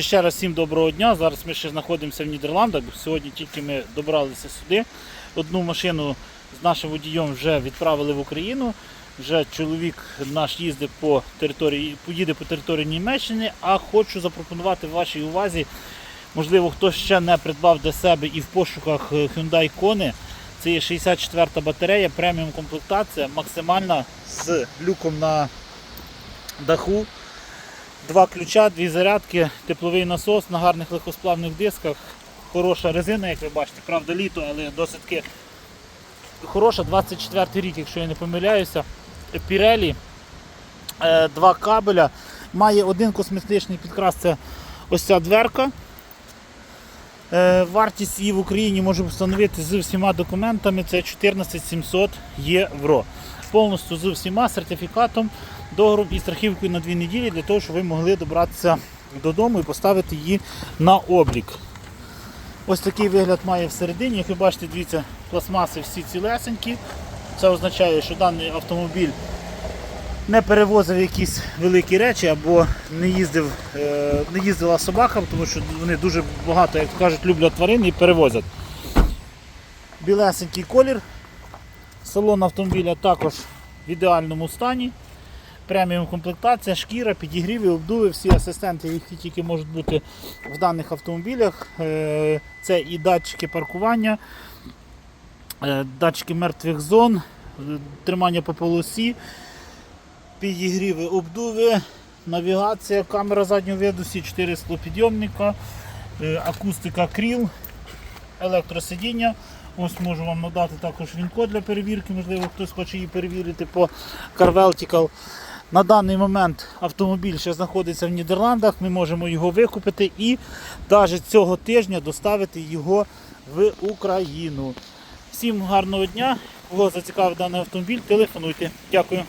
Ще раз всім доброго дня. Зараз ми ще знаходимося в Нідерландах. Сьогодні тільки ми добралися сюди. Одну машину з нашим водієм вже відправили в Україну. Вже чоловік наш їздить по території, поїде по території Німеччини, а хочу запропонувати вашій увазі. Можливо, хтось ще не придбав для себе і в пошуках е, Hyundai Kona. Це є 64 батарея, преміум комплектація, максимальна з люком на даху. Два ключа, дві зарядки, тепловий насос на гарних легкосплавних дисках. Хороша резина, як ви бачите, правда літо, але досить хороша. 24 рік, якщо я не помиляюся. Pirelli, Е, два кабеля. Має один косметичний підкрас, це ось ця дверка. Е, Вартість її в Україні можу встановити з всіма документами. Це 14 700 євро. Повністю з всіма сертифікатом, договором і страхівкою на дві неділі для того, щоб ви могли добратися додому і поставити її на облік. Ось такий вигляд має всередині. Як ви бачите, дивіться, пластмаси всі цілесенькі. Це означає, що даний автомобіль не перевозив якісь великі речі або не їздив, е, не їздила собака, тому що вони дуже багато, як кажуть, люблять тварин і перевозять. Білесенький колір. Салон автомобіля також в ідеальному стані. Преміум комплектація, шкіра, підігріви, обдуви, всі асистенти, які тільки можуть бути в даних автомобілях. Е, Це і датчики паркування, е, датчики мертвих зон, тримання по полосі, підігріви, обдуви, навігація, камера заднього виду, всі 4 склопідйомника, е, акустика кріл, електросидіння. Ось можу вам надати також він-код для перевірки, можливо, хтось хоче її перевірити по CarVeltical. На даний момент автомобіль ще знаходиться в Нідерландах, ми можемо його викупити і навіть цього тижня доставити його в Україну. Всім гарного дня. Кого зацікавив даний автомобіль, телефонуйте. Дякую.